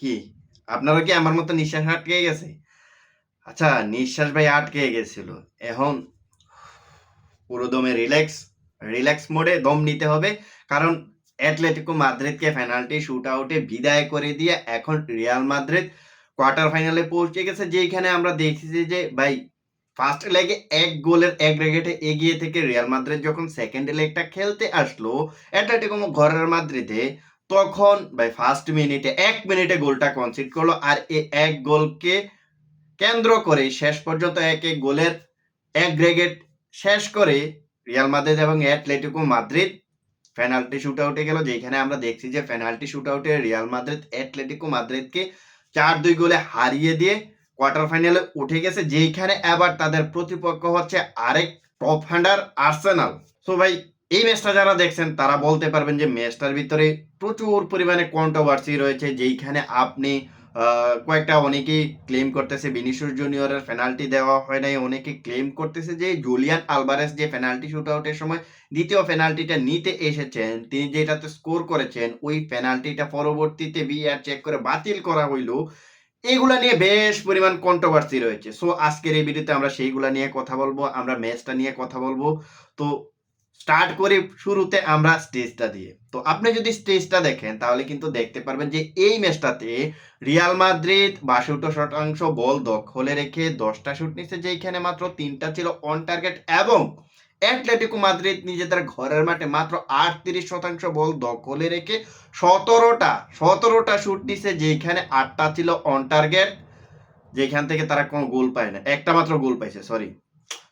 কি? আপনারা কি আমার মতো নিঃশ্বাস আটকে গেছে? আচ্ছা নিঃশ্বাস ভাই আটকে গেছিল। এখন পুরো দমে রিল্যাক্স রিল্যাক্স মোডে দম নিতে হবে। কারণ অ্যাটলেটিকো মাদ্রিদকে পেনাল্টি শুট আউটে বিদায় করে দিয়ে এখন রিয়াল মাদ্রিদ কোয়ার্টার ফাইনালে পৌঁছে গেছে। যেখানে আমরা দেখেছি যে ভাই ফার্স্ট লেগে এক গোলের এক রেগেটে এগিয়ে থেকে রিয়াল মাদ্রিদ যখন সেকেন্ড লেগটা খেলতে আসলো অ্যাটলেটিকো ঘরের মাদ্রিদে তখন, ভাই ফার্স্ট মিনিটে এক মিনিটে গোলটা কনসিড করল আর এই এক গোলকে কেন্দ্র করে শেষ পর্যন্ত এক এক গোলের এক অ্যাগ্রেগেট শেষ করে রিয়াল মাদ্রিদ এবং অ্যাটলেটিকো মাদ্রিদ পেনাল্টি শুট আউটে গেল, যেখানে আমরা দেখছি যে পেনাল্টি শুট আউটে রিয়াল মাদ্রিদ অ্যাটলেটিকো মাদ্রিদকে চার দুই গোলে হারিয়ে দিয়ে কোয়ার্টার ফাইনালে উঠে গেছে যেখানে আবার তাদের প্রতিপক্ষ হচ্ছে আরেক টপ হ্যান্ডার আর্সেনাল সো ভাই এই ম্যাচটা যারা দেখছেন, তারা বলতে পারবেন যে ম্যাচটার ভিতরে প্রচুর পরিমাণে কন্ট্রোভার্সি রয়েছে, যেইখানে আপনি কয়েকটা অনেকেই ক্লেম করতেছে বিনিশুর জুনিয়রের পেনাল্টি দেওয়া হয় নাই, অনেকে ক্লেম করতেছে যে জুলিয়ান আলভারেস যে পেনাল্টি শুট আউটের সময় দ্বিতীয় পেনাল্টিটা নিতে এসেছেন, তিনি যেটাতে স্কোর করেছেন, ওই পেনাল্টিটা পরবর্তীতে বিআর চেক করে বাতিল করা হইল। এগুলা নিয়ে বেশ পরিমাণ কন্ট্রোভার্সি রয়েছে। সো আজকের এই ভিডিওতে আমরা সেইগুলা নিয়ে কথা বলব, আমরা ম্যাচটা নিয়ে কথা বলব। তো স্টার্ট করি শুরুতে আমরা স্টেজটা দিয়ে। তো আপনি যদি স্টেজটা দেখেন, তাহলে কিন্তু দেখতে পারবেন যে এই ম্যাচটাতে রিয়াল মাদ্রিদ বাষট্টি শতাংশ বল দখলে রেখে দশটা শুট নিচ্ছে যেখানে মাত্র তিনটা ছিল অন টার্গেট এবং অ্যাটলেটিকো মাদ্রিদ নিজেদের ঘরের মাঠে মাত্র আটত্রিশ শতাংশ বল দখলে রেখে সতেরোটা সতেরোটা শুট নিচ্ছে যেখানে আটটা ছিল অন টার্গেট যেখান থেকে তারা কোনো গোল পায় না। একটা মাত্র গোল পাইছে সরি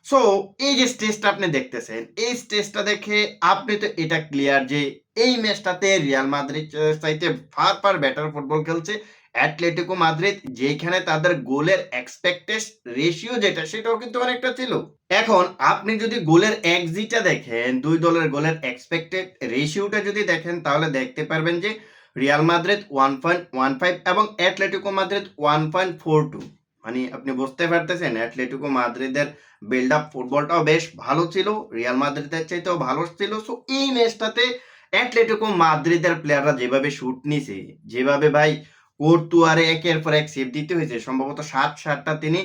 সো এই যে স্টেজটা আপনি দেখতেছেন, এই স্টেজটা দেখে আপনি তো এটা ক্লিয়ার যে এই ম্যাচটাতে রিয়াল মাদ্রিদ চাইতে ফার ফার বেটার ফুটবল খেলছে। অ্যাটলেটিকো মাদ্রিদ যেখানে তাদের গোলের এক্সপেক্টেড রেশিও যেটা, সেটাও কিন্তু অনেকটা ছিল। এখন আপনি যদি গোলের এক্সিটা দেখেন, দুই দলের গোলের এক্সপেক্টেড রেশিওটা যদি দেখেন, তাহলে দেখতে পারবেন যে Real Madrid one point one five এবং Atletico Madrid one point four two মানে আপনি বুঝতে পারতেছেন অ্যাটলেটিকো মাদ্রিদের বিল্ড আপ ফুটবলটাও বেশ ভালো ছিল, রিয়াল মাদ্রিদের চাইতেও ভালো ছিল। সো এই ম্যাচটাতে অ্যাটলেটিকো মাদ্রিদের প্লেয়াররা যেভাবে শুট নিছে, যেভাবে ভাই কোর্তুয়ারে একের পর এক সেভ দিতে হয়েছে, সম্ভবত সাত সাতটা তিনি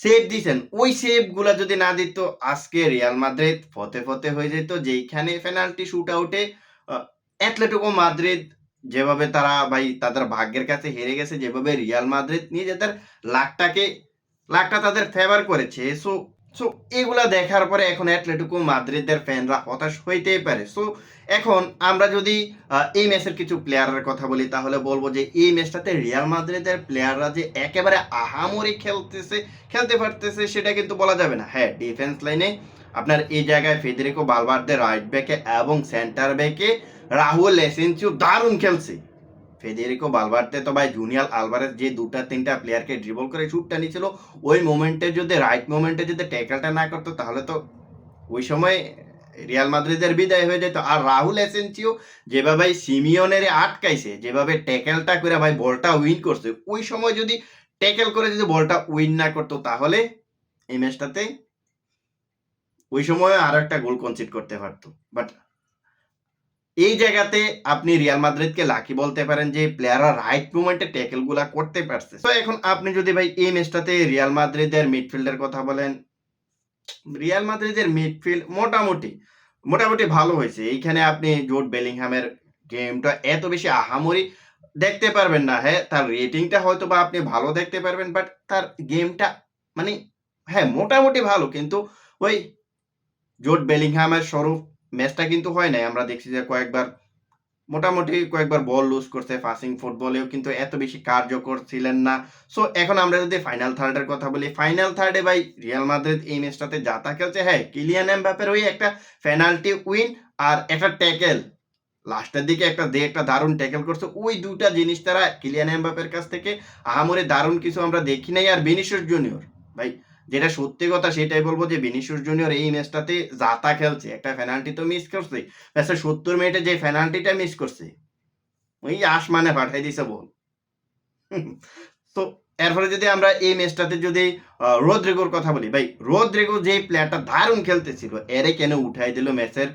সেভ দিয়েছেন ওই সেভগুলা যদি না দিত, আজকে রিয়াল মাদ্রিদ ফতে ফতে হয়ে যেত। যেইখানে পেনাল্টি শুট আউটে অ্যাটলেটিকো মাদ্রিদ যেভাবে তারা ভাই তাদের ভাগ্যের কাছে হেরে গেছে, যেভাবে রিয়াল মাদ্রিদ নিজেদের লাখটাকে, লাখটা তাদের ফেভার করেছে সো সো এগুলা দেখার পরে এখন অ্যাটলেটিকো মাদ্রিদের ফ্যানরা হতাশ হইতেই পারে। সো এখন আমরা যদি এই ম্যাচের কিছু প্লেয়ারের কথা বলি, তাহলে বলব যে এই ম্যাচটাতে রিয়াল মাদ্রিদের প্লেয়াররা যে একেবারে আহামরি খেলতেছে, খেলতে পারতেছে, সেটা কিন্তু বলা যাবে না। হ্যাঁ ডিফেন্স লাইনে আপনার এই জায়গায় ফেদেরিকো বালবার্দে রাইট ব্যাকে এবং সেন্টার ব্যাকে রাহুল এসেন্সিও দারুণ খেলছে। ফেদেরিকো বালবার্দে তো ভাই জুনিয়াল আলভারেজ যে দুটা, তিনটা প্লেয়ারকে ড্রিবল করে শুটটা নিয়েছিল, ওই মোমেন্টে যদি রাইট মোমেন্টে যদি ট্যাকেলটা না করতো, তাহলে তো ওই সময় রিয়াল মাদ্রিদের বিদায় হয়ে যেত। আর রাহুল এসেন্সিও যেভাবে সিমিয়নের আটকাইছে, যেভাবে ট্যাকেলটা করে ভাই বলটা উইন করছে, ওই সময় যদি ট্যাকেল করে যদি বলটা উইন না করতো, তাহলে এই ম্যাচটাতে ওই সময় আরও একটা গোল কনসিড করতে পারতো। বাট এই জায়গাতে আপনি রিয়াল মাদ্রিদকে লাকি বলতে পারেন যে প্লেয়াররা রাইট মোমেন্টে ট্যাকেলগুলা করতে পারছে। তো এখন আপনি যদি ভাই এই ম্যাচটাতে রিয়াল মাদ্রিদের মিডফিল্ডের কথা বলেন রিয়াল মাদ্রিদের মিডফিল্ড মোটামুটি মোটামুটি ভালো হয়েছে। এইখানে আপনি জোট বেলিংহামের গেমটা এত বেশি আহামরি দেখতে পারবেন না। হ্যাঁ তার রেটিংটা হয়তো বা আপনি ভালো দেখতে পারবেন বাট তার গেমটা মানে হ্যাঁ মোটামুটি ভালো। কিন্তু ওই জোট বেলিংহামের স্বরূপ ম্যাচটা কিন্তু হয় নাই। আমরা দেখছি যে কয়েকবার মোটামুটি কয়েকবার বল লুজ করছে পাসিং ফুটবলেও কিন্তু এত বেশি কার্যকর ছিলেন না। সো এখন আমরা যদি ফাইনাল থার্ডের কথা বলি ফাইনাল থার্ডে ভাই রিয়াল মাদ্রিদ এই ম্যাচটাতে যাতা খেলছে হ্যাঁ কিলিয়ান এমবাপের ওই একটা পেনাল্টি উইন আর একটা ট্যাকেল লাস্টের দিকে একটা দিয়ে একটা দারুণ ট্যাকেল করছে। ওই দুটা জিনিস তারা কিলিয়ান এমবাপের কাছ থেকে আহামরে দারুণ কিছু আমরা দেখি নাই আর বেনিশিয়াস জুনিয়র ভাই যেটা সত্যি কথা সেটাই বলব যে বেনিশিয়াস জুনিয়র এই ম্যাচটাতে জাতা খেলছে, একটা পেনাল্টি তো মিস করছে। সত্তর মিনিটে যে পেনাল্টিটা মিস করছে, ওই আসমানে পাঠাই দিছে বল। তো এরপরে যদি আমরা এই ম্যাচটাতে যদি রোদ্রিগোর কথা বলি, ভাই, রোদ্রিগো যে প্লেয়ারটা দারুণ খেলতেছিল, এরে কেন উঠাই দিল ম্যাচের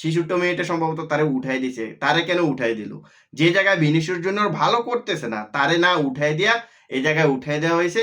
শিশুটো মিনিটে সম্ভবত তারে উঠাই দিছে, তারে কেন উঠাই দিল? যে জায়গায় ভিনিসিয়াস জুনিয়র ভালো করতেছে না, তারে না উঠাই দিয়া, এই জায়গায় উঠাই দেওয়া হয়েছে।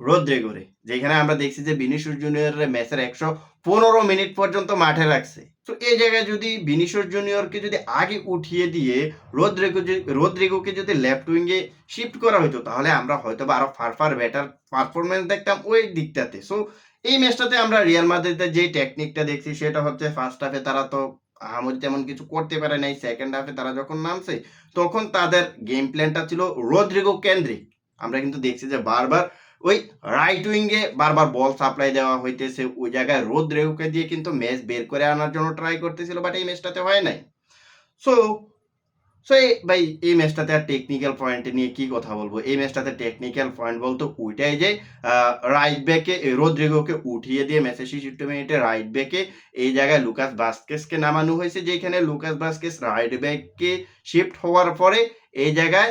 রোদ্রেগোরে যেখানে আমরা দেখছি যে ভিনিসিয়াস জুনিয়রের ম্যাচের একশো পনেরো মিনিট পর্যন্ত মাঠে রাখছে। তো এই জায়গায় যদি ভিনিসিয়াস জুনিয়রকে যদি আগে উঠিয়ে দিয়ে রোদ্রেগো যে- রোদ্রিগোকে যদি লেফট উইঙ্গে শিফট করা হতো তাহলে আমরা হয়তো বা আরও ফার ফার বেটার পারফরমেন্স দেখতাম ওই দিকটাতে। সো এই ম্যাচটাতে আমরা রিয়াল মাদ্রিদের যে টেকনিকটা দেখছি, সেটা হচ্ছে ফার্স্ট হাফে তারা তো আহামরি তেমন কিছু করতে পারে নাই সেকেন্ড হাফে তারা যখন নামছে, তখন তাদের গেম প্ল্যানটা ছিল রোদ্রিগো কেন্দ্রিক আমরা কিন্তু দেখছি যে বারবার ওই রাইট উইঙ্গে বারবার বল সাপ্লাই দেওয়া হইতেছে। ওই জায়গায় রোদ্রিগোকে দিয়ে কিন্তু ম্যাচ বের করে আনার জন্য ট্রাই করতেছিল বাট এই ম্যাচটাতে হয় নাই। সো সো এই ভাই, এই ম্যাচটাতে আর টেকনিক্যাল পয়েন্টে নিয়ে কি কথা বলব? এই ম্যাচটাতে টেকনিক্যাল পয়েন্ট বলতো ওইটাই যে রাইট ব্যাকে রোদ্রিগোকে উঠিয়ে দিয়ে ম্যাচের ছেষট্টি মিনিটে রাইট ব্যাকে এই জায়গায় লুকাস বাস্কেসকে নামানো হয়েছে, যেখানে লুকাস বাস্কেস রাইট ব্যাকে শিফট হওয়ার পরে এই জায়গায়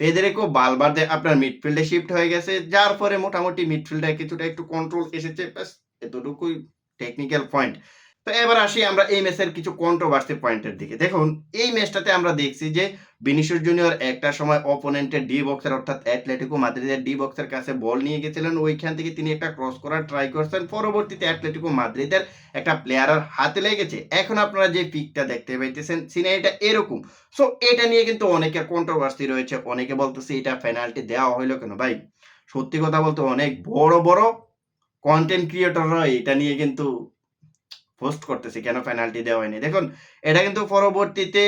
ফেদেরিকো বালবার্দে আপনার মিডফিল্ডে শিফট হয়ে গেছে, যার পরে মোটামুটি মিডফিল্ডে কিছুটা একটু কন্ট্রোল এসেছে, ব্যাস, এতটুকুই টেকনিক্যাল পয়েন্ট তো এবার আসি আমরা এই ম্যাচের কিছু কন্ট্রোভার্সি পয়েন্টের দিকে। দেখুন, এই ম্যাচটাতে আমরা দেখছি যে ভিনিসিয়াস জুনিয়র একটা সময় অপোনেন্টের ডি বক্সের অর্থাৎ অ্যাটলেটিকো মাদ্রিদের ডি বক্সের কাছে বল নিয়ে গেছিলেন। ওইখান থেকে তিনি একটা ক্রস করার ট্রাই করছেন। পরবর্তীতে অ্যাটলেটিকো মাদ্রিদের একটা প্লেয়ারের হাতে লেগেছে। এখন আপনারা যে পিকটা দেখতে পাইতেছেন, সিনারিটা এরকম। সো এটা নিয়ে কিন্তু অনেকের কন্ট্রোভার্সি রয়েছে। অনেকে বলতেছে, এটা পেনাল্টি দেওয়া হইল কেন? ভাই, সত্যি কথা বলতে অনেক বড় বড় কন্টেন্ট ক্রিয়েটররা এটা নিয়ে কিন্তু পোস্ট করতেছে, কেন পেনাল্টি দেওয়া হয়নি? দেখুন, এটা কিন্তু পরবর্তীতে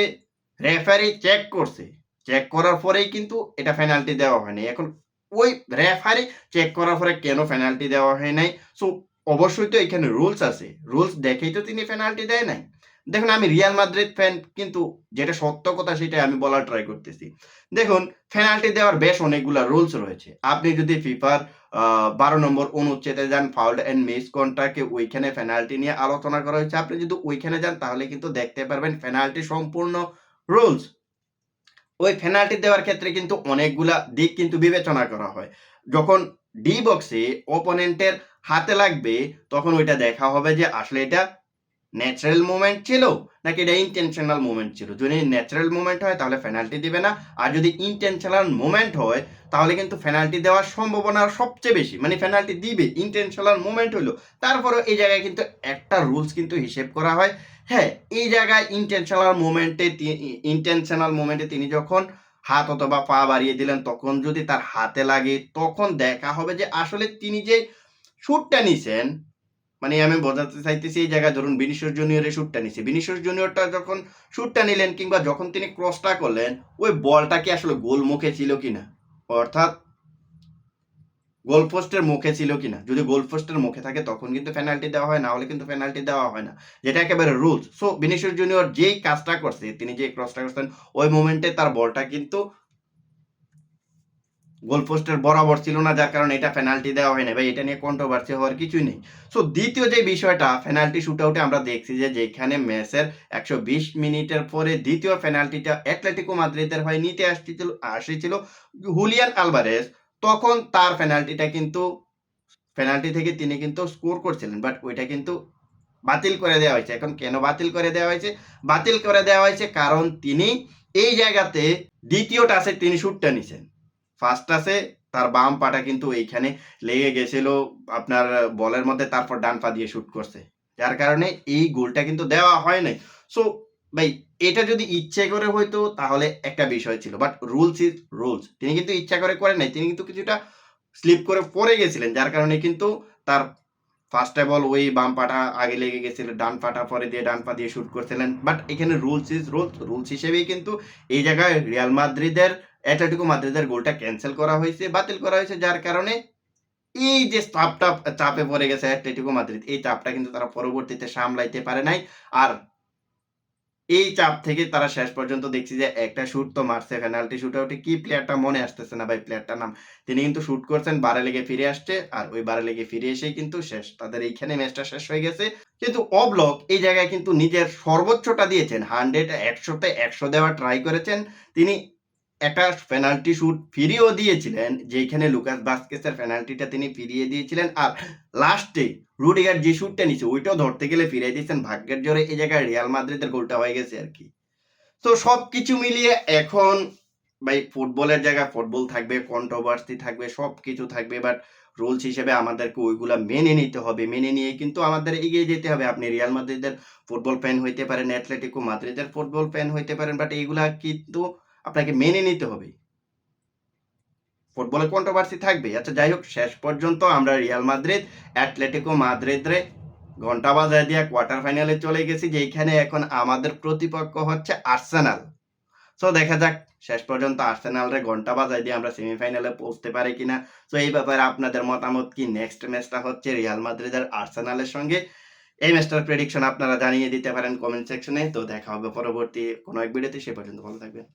রেফারি চেক করছে। চেক করার পরেই কিন্তু এটা পেনাল্টি দেওয়া হয়নি। এখন ওই রেফারি চেক করার পরে কেন পেনাল্টি দেওয়া হয় নাই? সো অবশ্যই তো এখানে রুলস আছে। রুলস দেখেই তো তিনি পেনাল্টি দেয় নাই। দেখুন, আমি রিয়াল মাদ্রিদ ফ্যান কিন্তু যেটা সত্য কথা সেটাই আমি বলার ট্রাই করতেছি। দেখুন পেনাল্টি দেওয়ার বেশ অনেকগুলা রুলস রয়েছে। আপনি যদি ফিফার বারো নম্বর অনুচ্ছেদে যান ফাউল অ্যান্ড মিস কন্ট্রাকে ওইখানে পেনাল্টি নিয়ে আলোচনা করা হয়েছে। আপনি যদি ওইখানে যান, তাহলে কিন্তু দেখতে পারবেন পেনাল্টি সম্পূর্ণ রুলস ওই পেনাল্টি দেওয়ার ক্ষেত্রে কিন্তু অনেকগুলা দিক কিন্তু বিবেচনা করা হয়। যখন ডি বক্সে ওপোনেন্টের হাতে লাগবে, তখন ওইটা দেখা হবে যে আসলে এটা ন্যাচারাল মুভমেন্ট ছিল নাকি এটা ইন্টেনশনাল মুভমেন্ট ছিল? যদি ন্যাচারাল মুভমেন্ট হয়, তাহলে পেনাল্টি দিবে না। আর যদি ইন্টেনশনাল মুভমেন্ট হয়, তাহলে কিন্তু পেনাল্টি দেওয়ার সম্ভাবনা সবচেয়ে বেশি। মানে পেনাল্টি দিবে ইন্টেনশনাল মুভমেন্ট হলো। তারপরে এই জায়গায় কিন্তু একটা রুলস কিন্তু হিসেব করা হয়। হ্যাঁ এই জায়গায় ইন্টেনশনাল মুভমেন্টে ইন্টেনশনাল মুভমেন্টে তিনি যখন হাত অথবা পা বাড়িয়ে দিলেন, তখন যদি তার হাতে লাগে, তখন দেখা হবে যে আসলে তিনি যে শুটটা নিছেন মানে আমি বোঝাতে চাইতেছি এই জায়গায় ধরুন বিনিশোর জুনিয়রের শুটটা নিছে। বিনিশোর জুনিয়রটা যখন শুটটা নিলেন কিংবা যখন তিনি ক্রসটা করলেন, ওই বলটা কি আসলে গোল মুখে ছিল কিনা? অর্থাৎ গোল পোস্টের মুখে ছিল কিনা? যদি গোল পোস্টের মুখে থাকে, তখন কিন্তু পেনাল্টি দেওয়া হয়, না হলে কিন্তু পেনাল্টি দেওয়া হয় না। যেটা একেবারে রুলস সো বিনিশোর জুনিয়র যেই কাজটা করছে, তিনি যে ক্রসটা করছেন, ওই মোমেন্টে তার বলটা কিন্তু গোল পোস্টের বরাবর ছিল না, যার কারণে এটা পেনাল্টি দেওয়া হয় না ভাই, এটা নিয়ে কন্ট্রোভার্সি হওয়ার কিছুই নেই। সো দ্বিতীয় যে বিষয়টা পেনাল্টি শুট আউটে আমরা দেখছি যে, যেখানে ম্যাচের একশো বিশ মিনিটের পরে দ্বিতীয় পেনাল্টিটা অ্যাটলেটিকো মাদ্রিদের হয়ে নিতে আসছিল, আসেছিল হুলিয়ান আলভারেস তখন তার পেনাল্টিটা কিন্তু পেনাল্টি থেকে তিনি কিন্তু স্কোর করছিলেন বাট ওইটা কিন্তু বাতিল করে দেওয়া হয়েছে। এখন কেন বাতিল করে দেওয়া হয়েছে? বাতিল করে দেওয়া হয়েছে কারণ তিনি এই জায়গাতে দ্বিতীয় টাসে তিনি শুটটা নিছেন। ফার্স্ট টাসে তার বাম পাটা কিন্তু এইখানে লেগে গেছিল আপনার বলের মধ্যে, তারপর ডান পা দিয়ে শুট করছে। যার কারণে এই গোলটা কিন্তু দেওয়া হয় নাই। সো ভাই, এটা যদি ইচ্ছে করে হয়তো তাহলে একটা বিষয় ছিল। বাট রুলস ইজ রুলস তিনি কিন্তু ইচ্ছা করে করেন নাই, তিনি কিন্তু কিছুটা স্লিপ করে পড়ে গেছিলেন, যার কারণে কিন্তু তার ফার্স্ট অফ অল ওই বাম পাটা আগে লেগে গেছিল, ডান পাটা পরে দিয়ে ডান পা দিয়ে শুট করছিলেন। বাট এখানে রুলস ইজ রুলস রুলস হিসেবেই কিন্তু এই জায়গায় রিয়াল মাদ্রিদের অ্যাটলেটিকো মাদ্রিদের গোলটা ক্যান্সেল করা হয়েছে, বাতিল করা হয়েছে, যার কারণে এই যে চাপটা চাপে পড়ে গেছে অ্যাটলেটিকো মাদ্রিদ এই চাপটা কিন্তু তারা পরবর্তীতে সামলাইতে পারে নাই। আর এই চাপ থেকে তারা শেষ পর্যন্ত দেখছি যে একটা শুট তো মারছে পেনাল্টি শুট আউটে কি প্লেয়ারটা মনে আসতেছে না ভাই প্লেয়ারটার নাম? তিনি কিন্তু শুট করছেন, বারে লেগে ফিরে আসছে, আর ওই বারে লেগে ফিরে এসে কিন্তু শেষ। তাদের এইখানে ম্যাচটা শেষ হয়ে গেছে। কিন্তু অবলক এই জায়গায় কিন্তু নিজের সর্বোচ্চটা দিয়েছেন হান্ড্রেড একশোতে একশো দেওয়ার ট্রাই করেছেন। তিনি একটা পেনাল্টি শুট ফিরিয়েও দিয়েছিলেন যেখানে লুকাস বাস্কেসের পেনাল্টিটা তিনি ফিরিয়ে দিয়েছিলেন। আর লাস্টে রুডিগার যে শুটটা নিছে ওইটাও ধরতে গেলে ফিরাই দিয়েছেন। ভাগ্যের জোরে এই জায়গায় রিয়াল মাদ্রিদের গোলটা হয়ে গেছে আর কি। তো সব কিছু মিলিয়ে এখন ভাই ফুটবলের জায়গায় ফুটবল থাকবে কন্ট্রোভার্সি থাকবে সব কিছু থাকবে। বাট রুলস হিসেবে আমাদেরকে ওইগুলা মেনে নিতে হবে। মেনে নিয়ে কিন্তু আমাদের এগিয়ে যেতে হবে। আপনি রিয়াল মাদ্রিদের ফুটবল ফ্যান হইতে পারেন অ্যাথলেটিকো মাদ্রিদের ফুটবল ফ্যান হইতে পারেন বাট এইগুলা কিন্তু আপনাকে মেনে নিতে হবে। ফুটবলে কন্ট্রোভার্সি থাকবে। আচ্ছা যাই হোক, শেষ পর্যন্ত আমরা রিয়াল মাদ্রিদ অ্যাথলেটিকো মাদ্রিদরে ঘণ্টা বাজায় দিয়ে কোয়ার্টার ফাইনালে চলে গেছি যেখানে এখন আমাদের প্রতিপক্ষ হচ্ছে আর্সেনাল। সো দেখা যাক, শেষ পর্যন্ত আর্সেনালরে ঘণ্টা বাজায় দিয়ে আমরা সেমিফাইনালে পৌঁছতে পারি কিনা। তো এই ব্যাপারে আপনাদের মতামত কি? নেক্সট ম্যাচটা হচ্ছে রিয়াল মাদ্রিদের আর্সেনালের সঙ্গে। এই ম্যাচটার প্রেডিকশন আপনারা জানিয়ে দিতে পারেন কমেন্ট সেকশনে তো, দেখা হবে পরবর্তী কোনো এক ভিডিওতে সে পর্যন্ত ভালো থাকবেন।